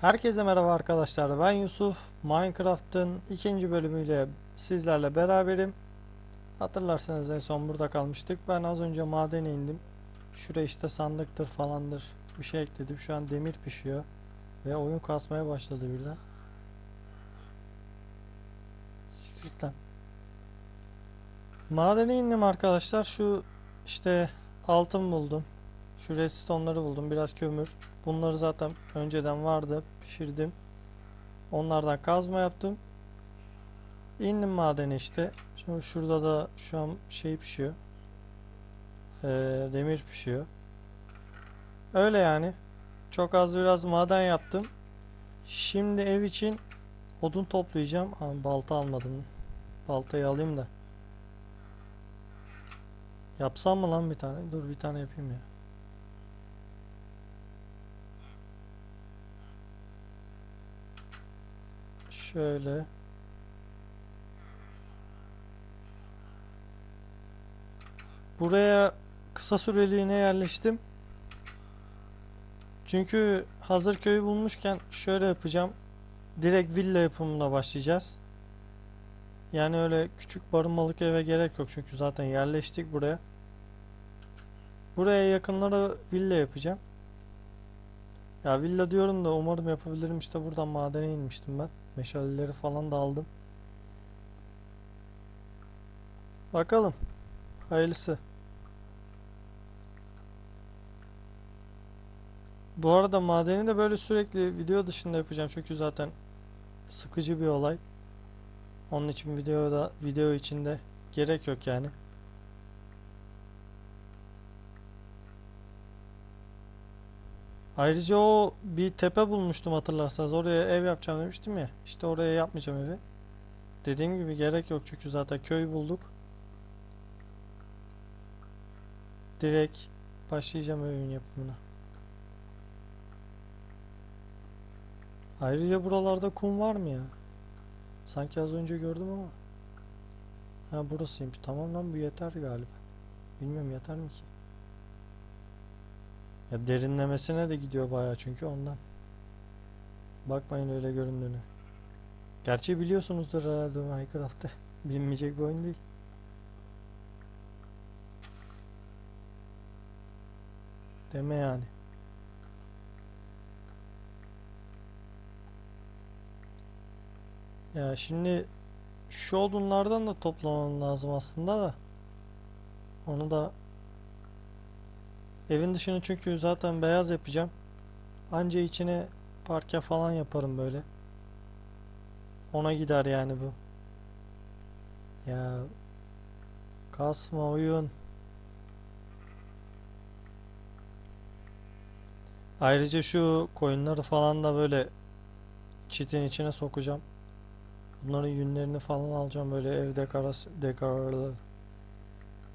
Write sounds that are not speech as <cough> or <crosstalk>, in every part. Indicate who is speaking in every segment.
Speaker 1: Herkese merhaba arkadaşlar. Ben Yusuf. Minecraft'ın ikinci bölümüyle sizlerle beraberim. Hatırlarsanız en son burada kalmıştık. Ben az önce madene indim. Şuraya işte sandıktır falandır bir şey ekledim. Şu an demir pişiyor. Ve oyun kasmaya başladı birden. Lan. Madene indim arkadaşlar. Şu işte altın buldum. Şu redstone'ları buldum. Biraz kömür. Bunları zaten önceden vardı. Pişirdim. Onlardan kazma yaptım. İndim madene işte. Şimdi şurada da şu an şey pişiyor. Ee, demir pişiyor. Öyle yani. Çok az biraz maden yaptım. Şimdi ev için odun toplayacağım. Ama balta almadım. Baltayı alayım da. Yapsam mı lan bir tane? Dur bir tane yapayım ya. Şöyle. Buraya kısa süreliğine yerleştim. Çünkü hazır köyü bulmuşken şöyle yapacağım. Direkt villa yapımına başlayacağız. Yani öyle küçük barınmalık eve gerek yok çünkü zaten yerleştik buraya. Buraya yakınlara villa yapacağım. Ya villa diyorum da umarım yapabilirim işte buradan madene inmiştim ben. Meşaleleri falan da aldım. Bakalım. Hayırlısı. Bu arada madeni de böyle sürekli video dışında yapacağım çünkü zaten sıkıcı bir olay. Onun için videoda video içinde gerek yok yani. Ayrıca o bir tepe bulmuştum hatırlarsanız. Oraya ev yapacağım demiştim ya. İşte oraya yapmayacağım evi. Dediğim gibi gerek yok çünkü zaten köy bulduk. Direkt başlayacağım evin yapımına. Ayrıca buralarda kum var mı ya? Sanki az önce gördüm ama. Ha burasıymış. Tamam lan bu yeter galiba. Bilmiyorum yeter mi ki? Ya derinlemesine de gidiyor bayağı çünkü ondan. Bakmayın öyle göründüğüne. Gerçi biliyorsunuzdur herhalde Minecraft'ı. <laughs> Bilinmeyecek bir oyun değil. Deme yani. Ya şimdi şu odunlardan da toplamam lazım aslında da. Onu da Evin dışını çünkü zaten beyaz yapacağım. Anca içine parke falan yaparım böyle. Ona gider yani bu. Ya kasma oyun. Ayrıca şu koyunları falan da böyle çitin içine sokacağım. Bunların yünlerini falan alacağım böyle ev dekorası dekor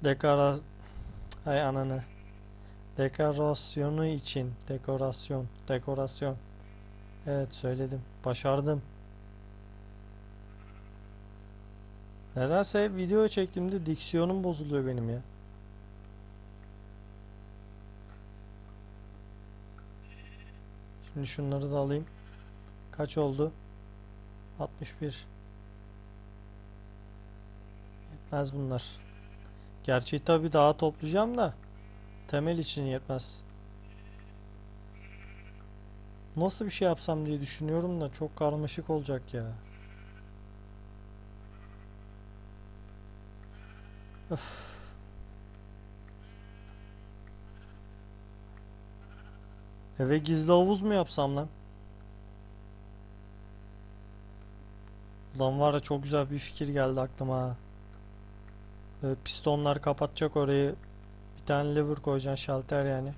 Speaker 1: dekora hay ananı. Dekorasyonu için. Dekorasyon. Dekorasyon. Evet söyledim. Başardım. Nedense video çektiğimde diksiyonum bozuluyor benim ya. Şimdi şunları da alayım. Kaç oldu? 61. Yetmez bunlar. Gerçi tabii daha toplayacağım da. Temel için yetmez. Nasıl bir şey yapsam diye düşünüyorum da çok karmaşık olacak ya. Öf. Eve gizli havuz mu yapsam lan? Ulan var ya çok güzel bir fikir geldi aklıma. Böyle pistonlar kapatacak orayı. Bir tane lever koyacaksın şalter yani.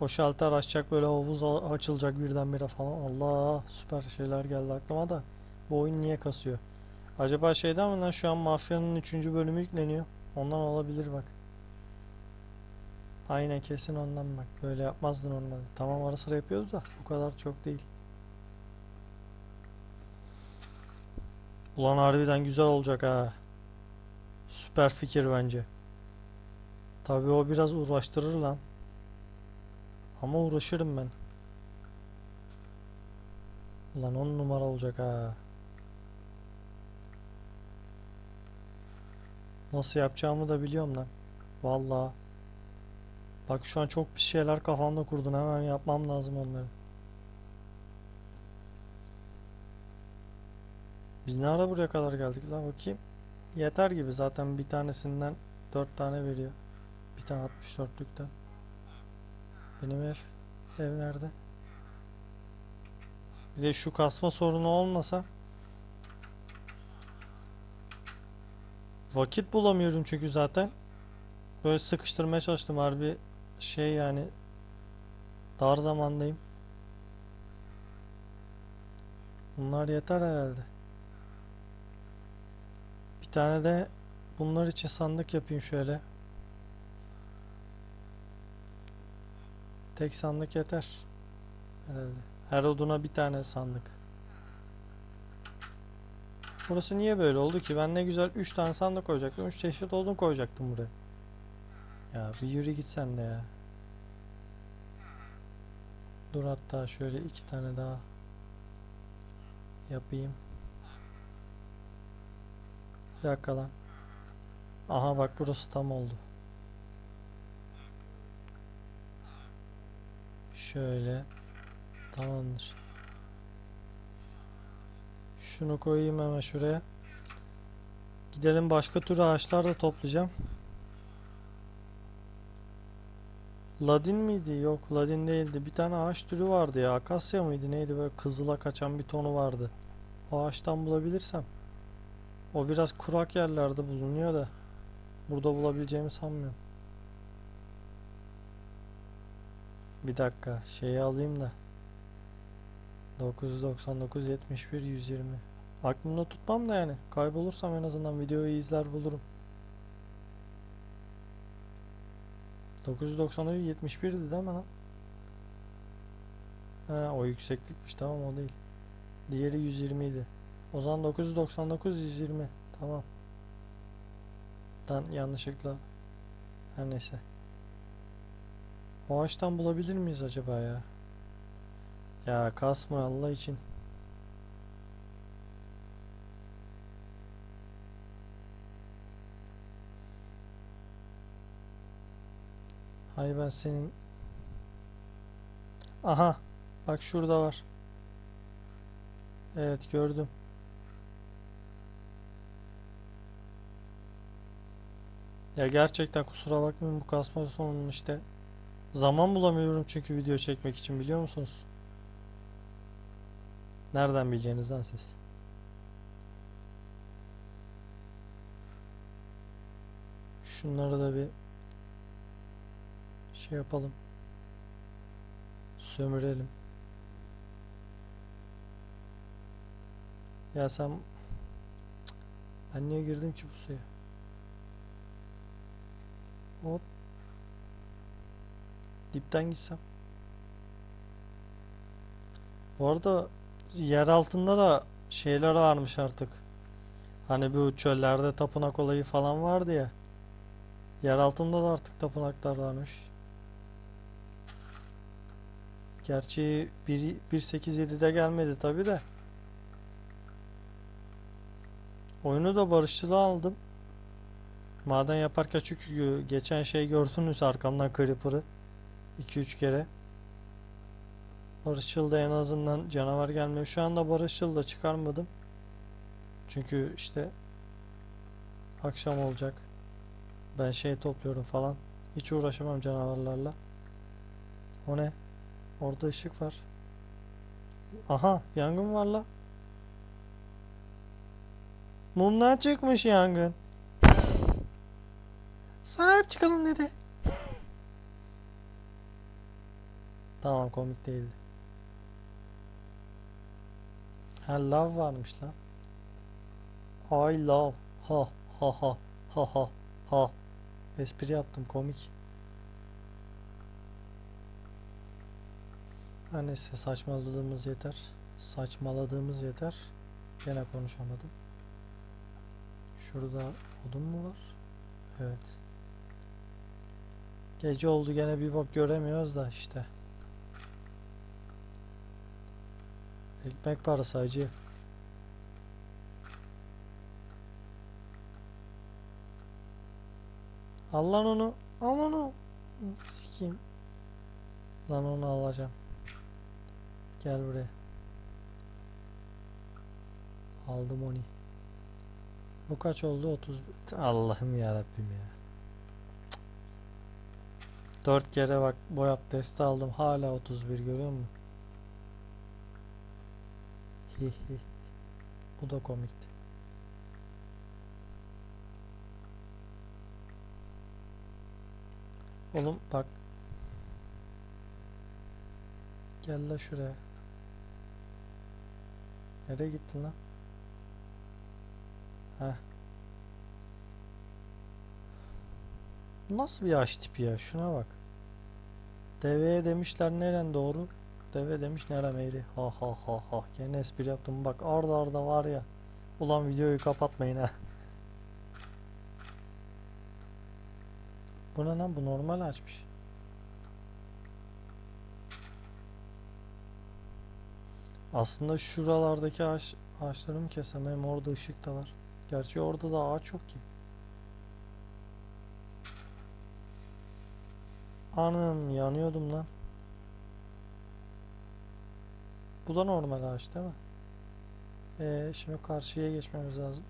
Speaker 1: O şalter açacak böyle havuz açılacak birdenbire falan. Allah süper şeyler geldi aklıma da. Bu oyun niye kasıyor? Acaba şeyden mi lan şu an Mafya'nın 3. bölümü yükleniyor. Ondan olabilir bak. Aynen kesin ondan bak. Böyle yapmazdın onları. Tamam ara sıra yapıyoruz da bu kadar çok değil. Ulan harbiden güzel olacak ha. Süper fikir bence. Tabii o biraz uğraştırır lan. Ama uğraşırım ben. Ulan on numara olacak ha. Nasıl yapacağımı da biliyorum lan. Vallahi. Bak şu an çok bir şeyler kafamda kurdun. Hemen yapmam lazım onları. Biz ne ara buraya kadar geldik lan bakayım. Yeter gibi zaten bir tanesinden 4 tane veriyor. Bir tane 64'lükten. Benim ev. Ev nerede? Bir de şu kasma sorunu olmasa vakit bulamıyorum çünkü zaten. Böyle sıkıştırmaya çalıştım harbi şey yani dar zamandayım. Bunlar yeter herhalde. Bir tane de bunlar için sandık yapayım şöyle. Tek sandık yeter. Herhalde. Her oduna bir tane sandık. Burası niye böyle oldu ki? Ben ne güzel 3 tane sandık koyacaktım. 3 çeşit odun koyacaktım buraya. Ya bir yürü git sen de ya. Dur hatta şöyle iki tane daha yapayım. Bir dakika lan. Aha bak burası tam oldu. Şöyle. Tamamdır. Şunu koyayım hemen şuraya. Gidelim başka tür ağaçlar da toplayacağım. Ladin miydi? Yok, ladin değildi. Bir tane ağaç türü vardı ya. Akasya mıydı? Neydi böyle kızıla kaçan bir tonu vardı. O ağaçtan bulabilirsem. O biraz kurak yerlerde bulunuyor da. Burada bulabileceğimi sanmıyorum. Bir dakika, şeyi alayım da. 999 71 120. Aklımda tutmam da yani. Kaybolursam en azından videoyu izler bulurum. 999 71'di değil mi lan? Ha, o yükseklikmiş tamam o değil. Diğeri 120 idi. O zaman 999 120. Tamam. Dan yanlışlıkla. Her neyse. O ağaçtan bulabilir miyiz acaba ya? Ya kasma Allah için. Hay ben senin Aha bak şurada var. Evet gördüm. Ya gerçekten kusura bakmayın bu kasma sonunun işte zaman bulamıyorum çünkü video çekmek için biliyor musunuz? Nereden bileceğiniz lan siz? Şunları da bir şey yapalım. Sömürelim. Ya sen ben niye girdim ki bu suya? Hop. Dipten gitsem. Bu arada yer altında da şeyler varmış artık. Hani bu çöllerde tapınak olayı falan vardı ya. Yer altında da artık tapınaklar varmış. Gerçi 1 1.8.7'de gelmedi tabi de. Oyunu da barışçılı aldım. Maden yaparken çünkü geçen şey gördünüz arkamdan Creeper'ı 2-3 kere. Barışçıl da en azından canavar gelmiyor. Şu anda Barışçıl da çıkarmadım. Çünkü işte akşam olacak. Ben şey topluyorum falan. Hiç uğraşamam canavarlarla. O ne? Orada ışık var. Aha yangın var la. Mumdan çıkmış yangın. Sahip çıkalım dedi. Tamam komik değildi. Ha love varmış lan. I love. Ha ha ha ha ha ha. Espri yaptım komik. Her neyse saçmaladığımız yeter. Saçmaladığımız yeter. Gene konuşamadım. Şurada odun mu var? Evet. Gece oldu gene bir bak göremiyoruz da işte. Ekmek parası hacı. Al lan onu. Al onu. Sikeyim. Lan onu alacağım. Gel buraya. Aldım onu. Bu kaç oldu? 30. Allah'ım ya Rabbim ya. Dört kere bak boy abdesti aldım. Hala 31 görüyor musun? <laughs> Bu da komikti. Oğlum bak. Gel la şuraya. Nereye gittin lan? Heh. Nasıl bir yaş tipi ya? Şuna bak. Deveye demişler neren doğru? Deve demiş nerem eğri. Ha ha ha ha. Gene espri yaptım. Bak arda arda var ya. Ulan videoyu kapatmayın ha. Bu ne lan? Bu normal açmış. Aslında şuralardaki ağaç, ağaçları mı kesem? Hem orada ışık da var. Gerçi orada da ağaç yok ki. Anam yanıyordum lan. Bu da normal ağaç değil mi? Ee, şimdi karşıya geçmemiz lazım.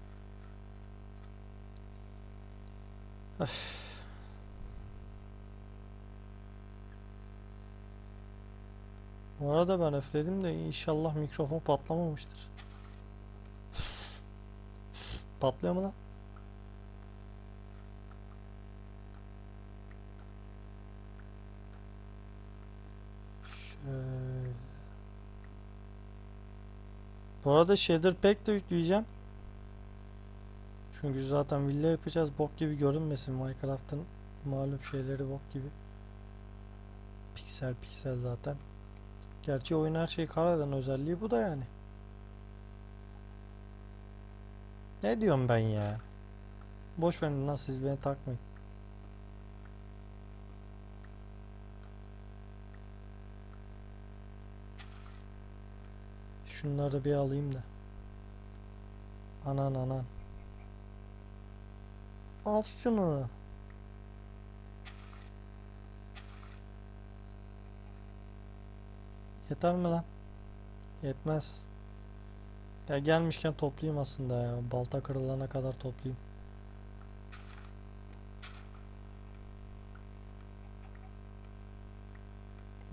Speaker 1: Öf. Bu arada ben öfledim de inşallah mikrofon patlamamıştır. Patlıyor mu lan? Şöyle. Bu arada shader pack de yükleyeceğim. Çünkü zaten villa yapacağız. Bok gibi görünmesin Minecraft'ın malum şeyleri bok gibi. Piksel piksel zaten. Gerçi oyun her şeyi karadan özelliği bu da yani. Ne diyorum ben ya? Boş verin lan siz beni takmayın. Şunları bir alayım da. Anan anan. Al şunu. Yeter mi lan? Yetmez. Ya gelmişken toplayayım aslında ya. Balta kırılana kadar toplayayım.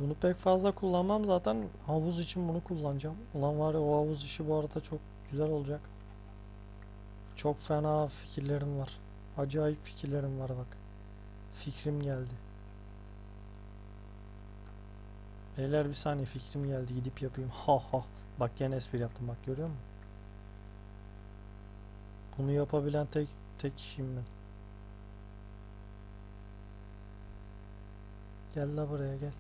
Speaker 1: Bunu pek fazla kullanmam zaten havuz için bunu kullanacağım. Ulan var ya o havuz işi bu arada çok güzel olacak. Çok fena fikirlerim var. Acayip fikirlerim var bak. Fikrim geldi. Beyler bir saniye fikrim geldi gidip yapayım. Ha ha. Bak gene espri yaptım bak görüyor musun? Bunu yapabilen tek tek kişiyim ben. Gel la buraya gel.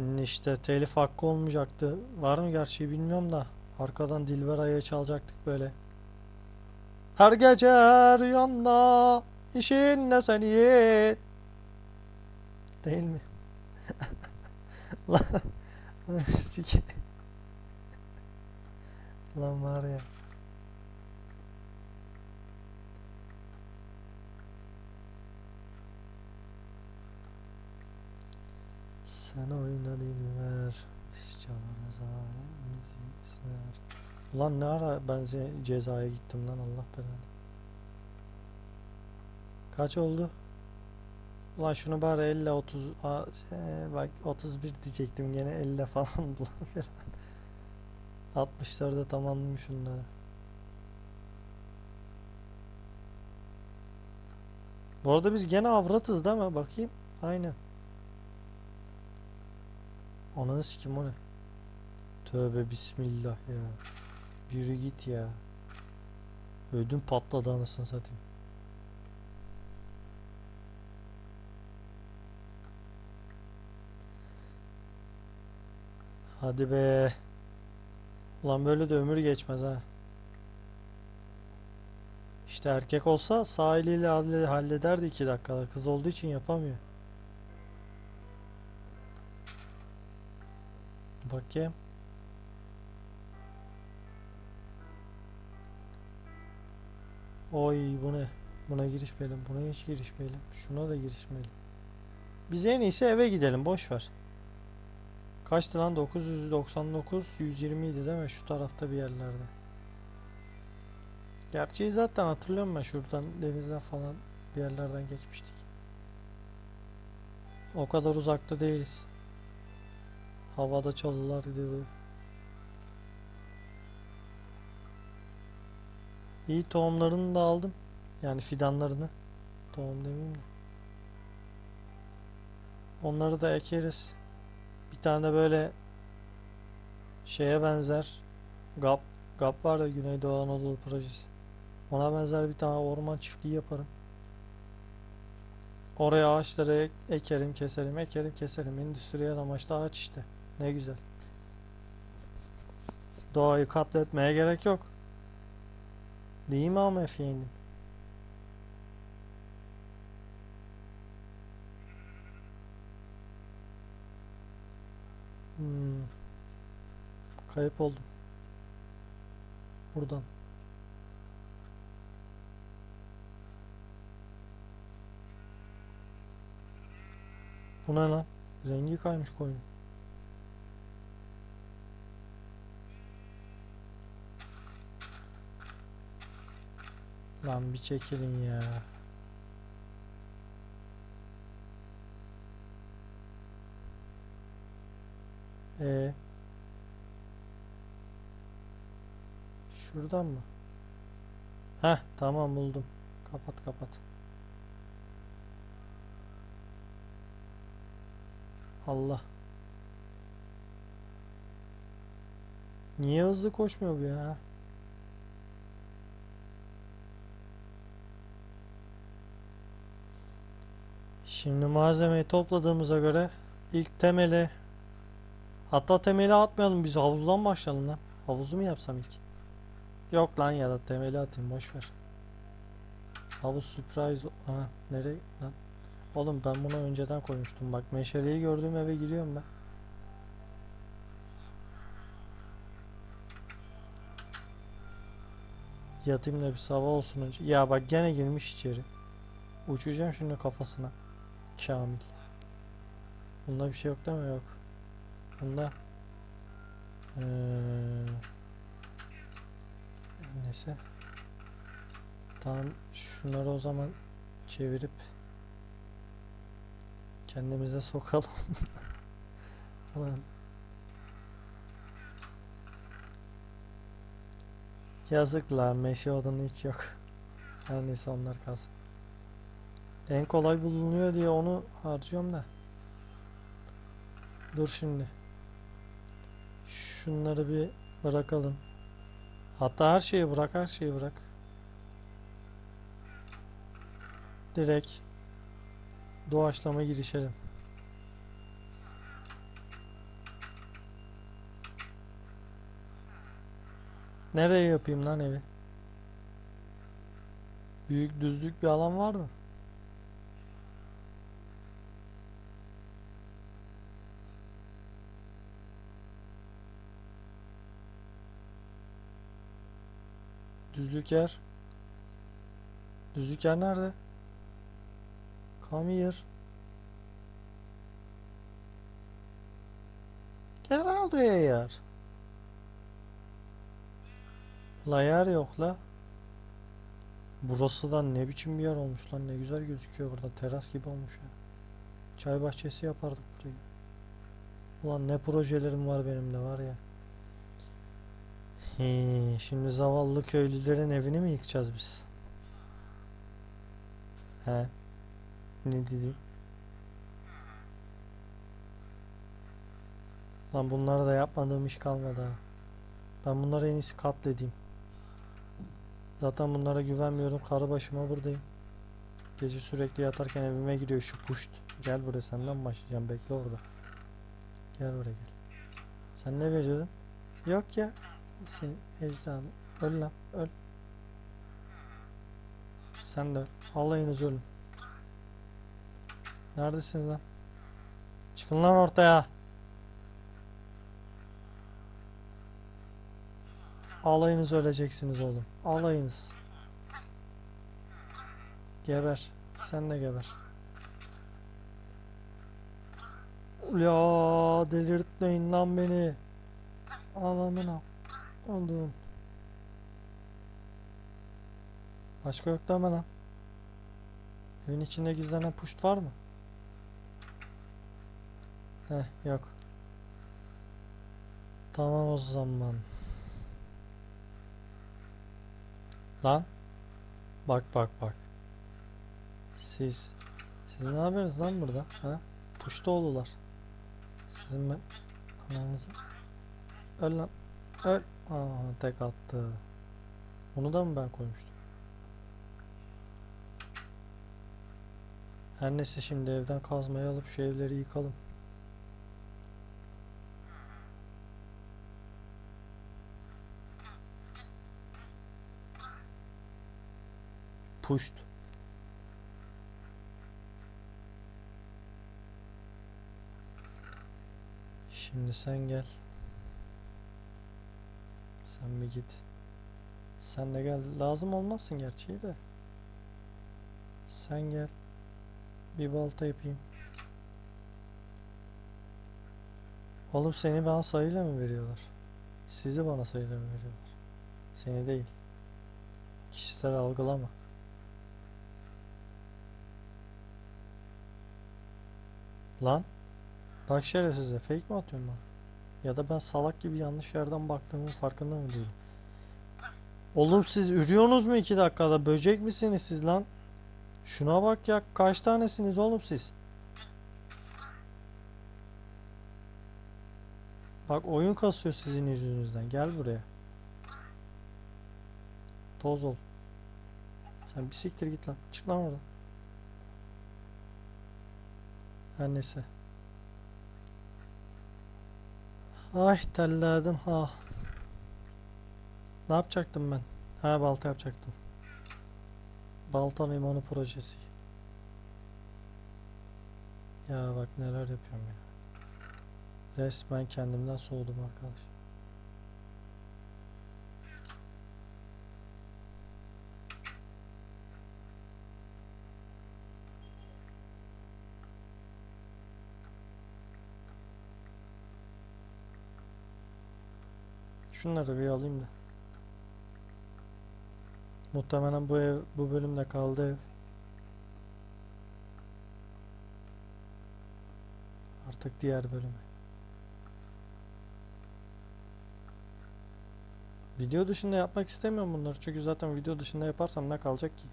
Speaker 1: Şimdi işte telif hakkı olmayacaktı. Var mı gerçi bilmiyorum da. Arkadan Dilberay'ı çalacaktık böyle. Her gece rüyanda işin ne sen yiğit. Değil mi? <laughs> Lan var ya. Sen oyna dilber Biz çalarız halimizi ister Ulan ne ara ben ce- cezaya gittim lan Allah belanı Kaç oldu? Ulan şunu bari 50 30 Aa, şey, bak 31 diyecektim gene 50 falan <laughs> ulan 64'e tamamlayayım şunları. Bu arada biz gene avratız değil mi? Bakayım. Aynen. Ananı sikim o ne? Tövbe bismillah ya. Yürü git ya. Ödüm patladı anasını satayım. Hadi be. Ulan böyle de ömür geçmez ha. İşte erkek olsa sağ eliyle halle- hallederdi iki dakikada. Kız olduğu için yapamıyor. Bakayım. Oy bu ne? Buna girişmeyelim. Buna hiç girişmeyelim. Şuna da girişmeyelim. Biz en iyisi eve gidelim. Boş ver. Kaçtı lan? 999 120 idi değil mi? Şu tarafta bir yerlerde. Gerçeği zaten hatırlıyorum ben şuradan denizden falan bir yerlerden geçmiştik. O kadar uzakta değiliz. Havada çalılar gidiyor. İyi tohumlarını da aldım. Yani fidanlarını. Tohum demeyeyim de. Onları da ekeriz. Bir tane böyle şeye benzer GAP GAP var ya Güneydoğu Anadolu projesi. Ona benzer bir tane orman çiftliği yaparım. Oraya ağaçları ek- ekerim, keserim, ekerim, keserim. Endüstriyel amaçlı ağaç işte. Ne güzel. Doğayı katletmeye gerek yok. Değil mi ama efendim? Hmm. Kayıp oldum. Buradan. Bu ne lan? Rengi kaymış koyun. Lan bir çekilin ya. E Şuradan mı? Heh tamam buldum. Kapat kapat. Allah. Niye hızlı koşmuyor bu ya? Şimdi malzemeyi topladığımıza göre ilk temeli hatta temeli atmayalım biz havuzdan başlayalım lan. Havuzu mu yapsam ilk? Yok lan ya da temeli atayım boş ver. Havuz surprise Aha, nereye lan? Oğlum ben bunu önceden koymuştum bak meşaleyi gördüğüm eve giriyorum ben. Yatayım da bir sabah olsun önce. Ya bak gene girmiş içeri. Uçacağım şimdi kafasına. Kamil. Bunda bir şey yok değil mi? Yok. Bunda eee neyse. Tamam şunları o zaman çevirip kendimize sokalım. <laughs> Ulan. Yazıklar meşe odunu hiç yok. Her neyse onlar kalsın. En kolay bulunuyor diye onu harcıyorum da. Dur şimdi. Şunları bir bırakalım. Hatta her şeyi bırak, her şeyi bırak. Direkt doğaçlama girişelim. Nereye yapayım lan evi? Büyük düzlük bir alan var mı? Düzlük yer. Düzlük yer nerede? Come here. Get out here. La yer yok la. Burası da ne biçim bir yer olmuş lan ne güzel gözüküyor burada teras gibi olmuş ya. Çay bahçesi yapardık burayı. Ulan ne projelerim var benim de var ya. He, şimdi zavallı köylülerin evini mi yıkacağız biz? He. Ne dedi? Lan bunları da yapmadığım iş kalmadı ha. Ben bunları en iyisi katledeyim. Zaten bunlara güvenmiyorum. Karı başıma buradayım. Gece sürekli yatarken evime giriyor şu puşt. Gel buraya senden başlayacağım. Bekle orada. Gel buraya gel. Sen ne veriyordun? Yok ya. Senin ecdadın. Öl lan. Öl. Sen de öl. Alayınız ölün. Neredesiniz lan? Çıkın lan ortaya. Alayınız öleceksiniz oğlum. Alayınız. Geber. Sen de geber. Ya delirtmeyin lan beni. Anamına. Oğlum. Başka yok deme lan. Evin içinde gizlenen puşt var mı? Heh yok. Tamam o zaman. Lan. Bak bak bak. Siz. Siz ne yapıyorsunuz lan burada? Ha? Puştoğlular. Sizin ben ananızı. Öl lan. Öl. Aa tek attı. Onu da mı ben koymuştum? Her neyse şimdi evden kazmayı alıp şu evleri yıkalım. Puşt. Şimdi sen gel. Sen bir git. Sen de gel. Lazım olmazsın gerçeği de. Sen gel. Bir balta yapayım. Oğlum seni bana sayıyla mı veriyorlar? Sizi bana sayıyla mı veriyorlar? Seni değil. Kişisel algılama. Lan. Bak şerefsize fake mi atıyorum ben? Ya da ben salak gibi yanlış yerden baktığımın farkında mı değilim? Oğlum siz ürüyorsunuz mu iki dakikada? Böcek misiniz siz lan? Şuna bak ya kaç tanesiniz oğlum siz? Bak oyun kasıyor sizin yüzünüzden. Gel buraya. Toz ol. Sen bir siktir git lan. Çık lan oradan. Her neyse. Ay terledim ha. Ne yapacaktım ben? Ha balta yapacaktım. Balta limanı projesi. Ya bak neler yapıyorum ya. Resmen kendimden soğudum arkadaş. Şunları bir alayım da. Muhtemelen bu ev bu bölümde kaldı ev. Artık diğer bölüme. Video dışında yapmak istemiyorum bunları çünkü zaten video dışında yaparsam ne kalacak ki?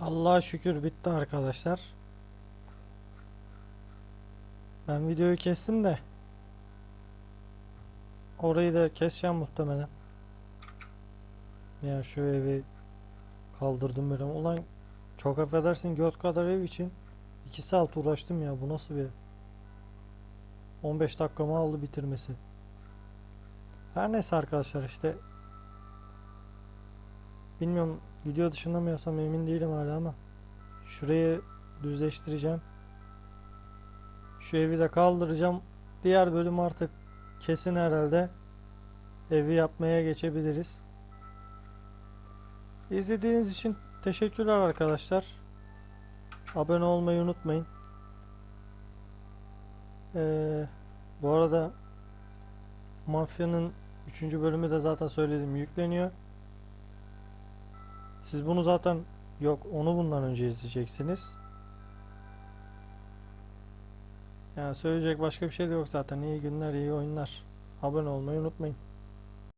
Speaker 1: Allah'a şükür bitti arkadaşlar. Ben videoyu kestim de orayı da keseceğim muhtemelen. Ya şu evi kaldırdım böyle. Ulan çok affedersin göt kadar ev için 2 saat uğraştım ya. Bu nasıl bir 15 dakikamı aldı bitirmesi. Her neyse arkadaşlar işte bilmiyorum video dışında mı yapsam emin değilim hala ama şurayı düzleştireceğim. Şu evi de kaldıracağım. Diğer bölüm artık kesin herhalde evi yapmaya geçebiliriz. İzlediğiniz için teşekkürler arkadaşlar. Abone olmayı unutmayın. Ee, bu arada Mafya'nın 3. bölümü de zaten söyledim yükleniyor. Siz bunu zaten yok onu bundan önce izleyeceksiniz. Yani söyleyecek başka bir şey de yok zaten. İyi günler, iyi oyunlar. Abone olmayı unutmayın.